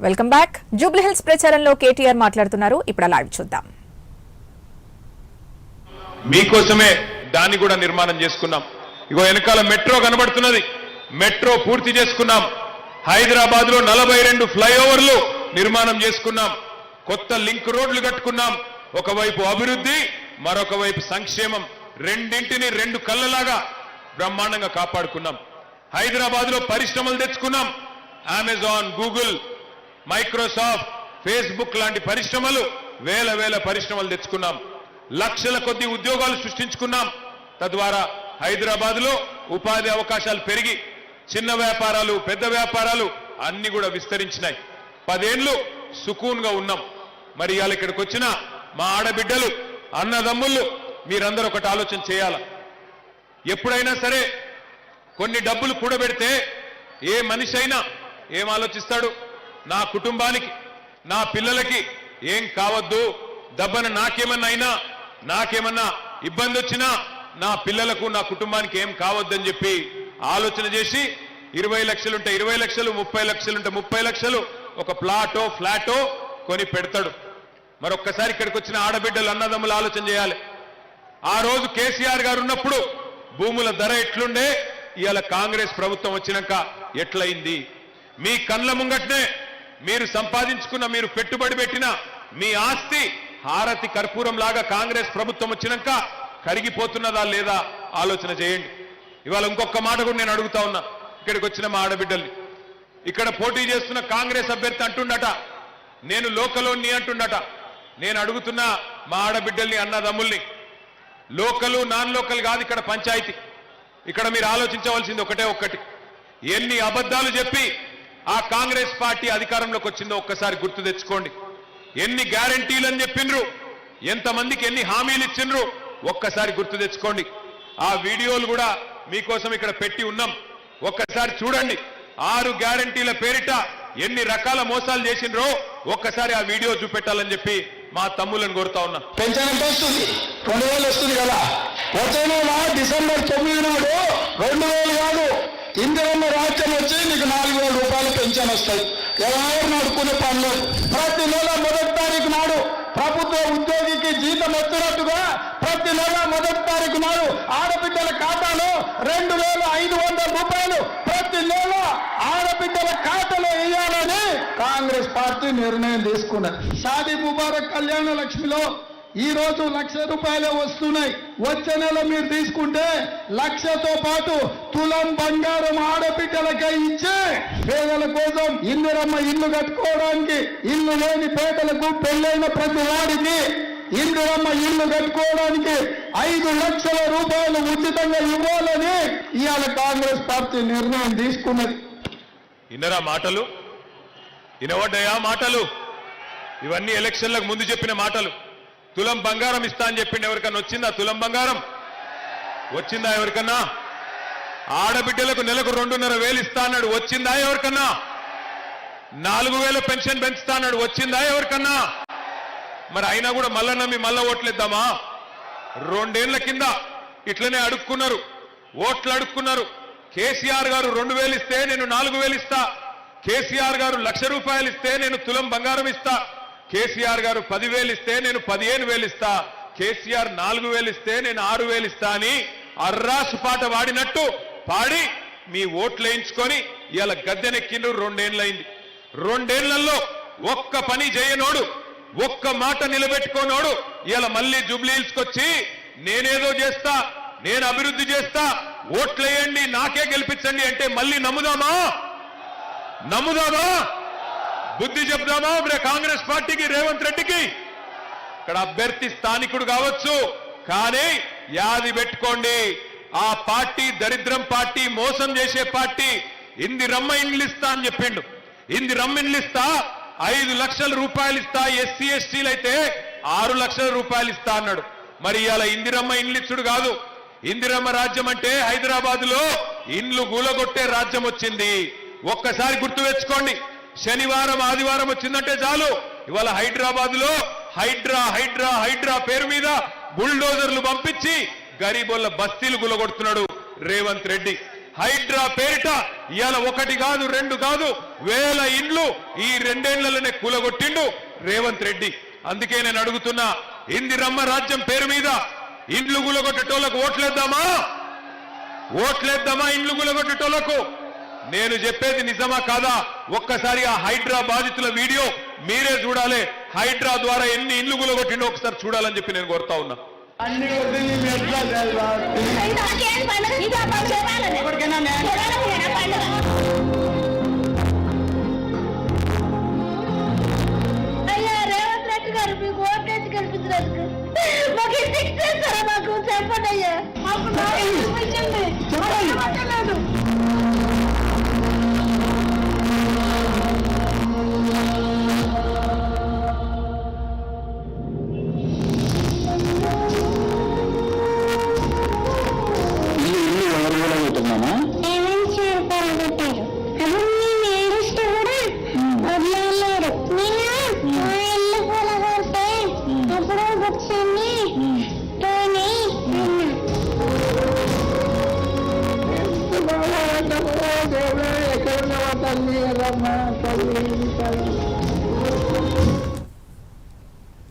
Welcome back. Jubilee Hills ప్రచారంలో కేటీఆర్ మాట్లాడుతున్నారు. ఇప్పుడు అలా లైవ్ చూద్దాం. మీకోసమే దాన్ని కూడా నిర్మాణం చేసుకున్నాం. ఇగో వెనకాల మెట్రో కనబడుతున్నది. మెట్రో పూర్తి చేసుకున్నాం. హైదరాబాద్లో నలభై రెండు ఫ్లైఓవర్లు నిర్మాణం చేసుకున్నాం. కొత్త లింక్ రోడ్లు కట్టుకున్నాం. ఒకవైపు అభివృద్ధి మరొక వైపు సంక్షేమం. రెండింటిని రెండు కళ్ళలాగా బ్రహ్మాండంగా కాపాడుకున్నాం. హైదరాబాద్లో పరిశ్రమలు తెచ్చుకున్నాం. అమెజాన్ గూగుల్ మైక్రోసాఫ్ట్ ఫేస్బుక్ లాంటి పరిశ్రమలు వేల వేల పరిశ్రమలు తెచ్చుకున్నాం. లక్షల కొద్ది ఉద్యోగాలు సృష్టించుకున్నాం. తద్వారా హైదరాబాద్లో ఉపాధి అవకాశాలు పెరిగి చిన్న వ్యాపారాలు పెద్ద వ్యాపారాలు అన్ని కూడా విస్తరించినాయి. పదేళ్ళు సుకూన్గా ఉన్నాం. మరి ఇవాళ ఇక్కడికి వచ్చిన మా ఆడబిడ్డలు అన్నదమ్ముళ్ళు మీరందరూ ఒకటి ఆలోచన చేయాల. ఎప్పుడైనా సరే కొన్ని డబ్బులు కూడబెడితే ఏ మనిషి అయినా ఏం ఆలోచిస్తాడు? నా కుటుంబానికి నా పిల్లలకి ఏం కావద్దు. దబ్బన నాకేమన్నా అయినా నాకేమన్నా ఇబ్బంది వచ్చినా నా పిల్లలకు నా కుటుంబానికి ఏం కావద్దని చెప్పి ఆలోచన చేసి ఇరవై లక్షలుంటే ఇరవై లక్షలు ముప్పై లక్షలుంటే ముప్పై లక్షలు ఒక ప్లాటో ఫ్లాటో కొని పెడతాడు. మరొక్కసారి ఇక్కడికి వచ్చిన ఆడబిడ్డలు అన్నదమ్ములు ఆలోచన చేయాలి. ఆ రోజు కేసీఆర్ గారు ఉన్నప్పుడు భూముల ధర ఎట్లుండే? ఇవాళ కాంగ్రెస్ ప్రభుత్వం వచ్చినాక ఎట్లయింది? మీ కళ్ళ ముంగట్నే మీరు సంపాదించుకున్న మీరు పెట్టుబడి పెట్టిన మీ ఆస్తి హారతి కర్పూరం లాగా కాంగ్రెస్ ప్రభుత్వం వచ్చినాక కరిగిపోతున్నదా లేదా ఆలోచన చేయండి. ఇవాళ ఇంకొక మాట కూడా నేను అడుగుతా ఉన్నా. ఇక్కడికి వచ్చిన మా ఆడబిడ్డల్ని. ఇక్కడ పోటీ చేస్తున్న కాంగ్రెస్ అభ్యర్థి అంటుండట నేను లోకలోని అంటుండట నేను అడుగుతున్న మా ఆడబిడ్డల్ని అన్నదమ్ముల్ని లోకలు నాన్ లోకల్ కాదు ఇక్కడ పంచాయతీ. ఇక్కడ మీరు ఆలోచించవలసింది ఒకటే ఒక్కటి. ఎన్ని అబద్ధాలు చెప్పి ఆ కాంగ్రెస్ పార్టీ అధికారంలోకి వచ్చిందో ఒక్కసారి గుర్తు తెచ్చుకోండి. ఎన్ని గ్యారంటీలు అని చెప్పిండ్రు? ఎంతమందికి ఎన్ని హామీలు ఇచ్చిండ్రు? ఒక్కసారి గుర్తు తెచ్చుకోండి. ఆ వీడియోలు కూడా మీకోసం ఇక్కడ పెట్టి ఉన్నాం. ఒక్కసారి చూడండి. ఆరు గ్యారంటీల పేరిట ఎన్ని రకాల మోసాలు చేసిండ్రో ఒక్కసారి ఆ వీడియో చూపెట్టాలని చెప్పి మా తమ్ములను కోరుతా ఉన్నా. పెన్షన్ ఎంత వస్తుంది. రెండు వేలు వస్తుంది కదా. వచ్చే డిసెంబర్ తొమ్మిది నాడు రెండు వేలు కాదు ఇందువల్ల రాజ్యం వచ్చి నీకు నాలుగు వేల రూపాయలు పెన్షన్ వస్తాయి. ఎవరు నడుకునే పనులు? ప్రతి నెల మొదటి తారీఖు నాడు ప్రభుత్వ ఉద్యోగికి జీతం వచ్చినట్టుగా ప్రతి నెల మొదటి తారీఖు నాడు ఆడబిడ్డల ఖాతాలో రెండు వేల ఐదు వందల రూపాయలు ప్రతి నెల ఆడబిడ్డల ఖాతాలో వేయాలని కాంగ్రెస్ పార్టీ నిర్ణయం తీసుకున్నది. షాదీ ముబారక్ కళ్యాణ లక్ష్మిలో ఈరోజు లక్ష రూపాయలే వస్తున్నాయి. వచ్చే నెల మీరు తీసుకుంటే లక్షతో పాటు తులం బంగారం ఆడబిడ్డలకై ఇచ్చే పేదల కోసం ఇందిరమ్మ ఇల్లు కట్టుకోవడానికి ఇల్లు లేని పేదలకు పెళ్ళైన ప్రతి వాడికి ఇందిరమ్మ ఇల్లు కట్టుకోవడానికి ఐదు లక్షల రూపాయలు ఉచితంగా ఇవ్వాలని ఇవాళ కాంగ్రెస్ పార్టీ నిర్ణయం తీసుకున్నది. ఇన్నరా మాటలు? ఇనవడ్డయా మాటలు? ఇవన్నీ ఎలక్షన్లకు ముందు చెప్పిన మాటలు. తులం బంగారం ఇస్తా అని చెప్పిండు ఎవరికన్నా వచ్చిందా? తులం బంగారం? వచ్చిందా ఎవరికన్నా? ఆడబిడ్డలకు నెలకు రెండున్నర వేలు ఇస్తా అన్నాడు. వచ్చిందా ఎవరికన్నా? నాలుగు వేల పెన్షన్ పెంచుతా అన్నాడు. వచ్చిందా ఎవరికన్నా? మరి అయినా కూడా మళ్ళా నమ్మి మళ్ళా ఓట్లేద్దామా? రెండేళ్ళ కింద ఇట్లనే అడుక్కున్నారు. ఓట్లు అడుక్కున్నారు. కేసీఆర్ గారు రెండు వేలు ఇస్తే నేను నాలుగు వేలు ఇస్తా. కేసీఆర్ గారు లక్ష రూపాయలు ఇస్తే నేను తులం బంగారం ఇస్తా. కేసీఆర్ గారు పదివేలు ఇస్తే నేను పదిహేను వేలు ఇస్తా. కేసీఆర్ నాలుగు వేలు ఇస్తే నేను ఆరు వేలు ఇస్తా అని అర్రాసు పాట వాడినట్టు పాడి మీ ఓట్లు వేయించుకొని ఇవాళ గద్దెనెక్కిండ్రు రెండేళ్ళైంది రెండేళ్ళలో ఒక్క పని చేయనోడు ఒక్క మాట నిలబెట్టుకోనోడు ఇవాళ మళ్ళీ జూబ్లీహిల్స్కి నేనేదో చేస్తా నేను అభివృద్ధి చేస్తా ఓట్లేయండి నాకే గెలిపించండి అంటే మళ్ళీ నమ్ముదామా? నమ్ముదామా? బుద్ధి చెప్దామా? మరి కాంగ్రెస్ పార్టీకి రేవంత్ రెడ్డికి. ఇక్కడ అభ్యర్థి స్థానికుడు కావచ్చు కానీ యాది పెట్టుకోండి. ఆ పార్టీ దరిద్రం పార్టీ మోసం చేసే పార్టీ. ఇంది రమ్మ ఇండ్లిస్తా అని చెప్పిండు. ఇంది రమ్మ ఇండ్లిస్తా ఐదు లక్షల రూపాయలు ఇస్తా ఎస్సీ ఎస్టీలు అయితే ఆరు లక్షల రూపాయలు ఇస్తా అన్నాడు. మరి ఇవాళ ఇందిరమ్మ ఇండ్లిచ్చుడు కాదు. ఇందిరమ్మ రాజ్యం అంటే హైదరాబాద్లో ఇండ్లు గూలగొట్టే రాజ్యం వచ్చింది. ఒక్కసారి గుర్తు తెచ్చుకోండి. శనివారం ఆదివారం వచ్చిందంటే చాలు. ఇవాళ హైదరాబాద్లో హైడ్రా హైడ్రా హైడ్రా పేరు మీద బుల్డోజర్లు పంపించి గరీబోళ్ళ బస్తీలు గులగొడుతున్నాడు రేవంత్ రెడ్డి. హైడ్రా పేరిట ఇవాళ ఒకటి కాదు రెండు కాదు వేల ఇండ్లు ఈ రెండేళ్ళలోనే కూలగొట్టిండు రేవంత్ రెడ్డి. అందుకే నేను అడుగుతున్నా ఇందిరమ్మ రాజ్యం పేరు మీద ఇండ్లు గులగొట్టేటోళ్ళకు ఓట్లేద్దామా? ఓట్లేద్దామా ఇండ్లు గులగొట్టేటోళ్ళకు నేను చెప్పేది నిజమా కాదా? ఒక్కసారి ఆ హైడ్రా బాధితుల వీడియో మీరే చూడాలి. హైడ్రా ద్వారా ఎన్ని ఇండ్లు కూలగొట్టిండో ఒకసారి చూడాలని చెప్పి నేను కోరుతా ఉన్నా. అన్ని కొద్ది మేము தன்னை ரம தவி தவி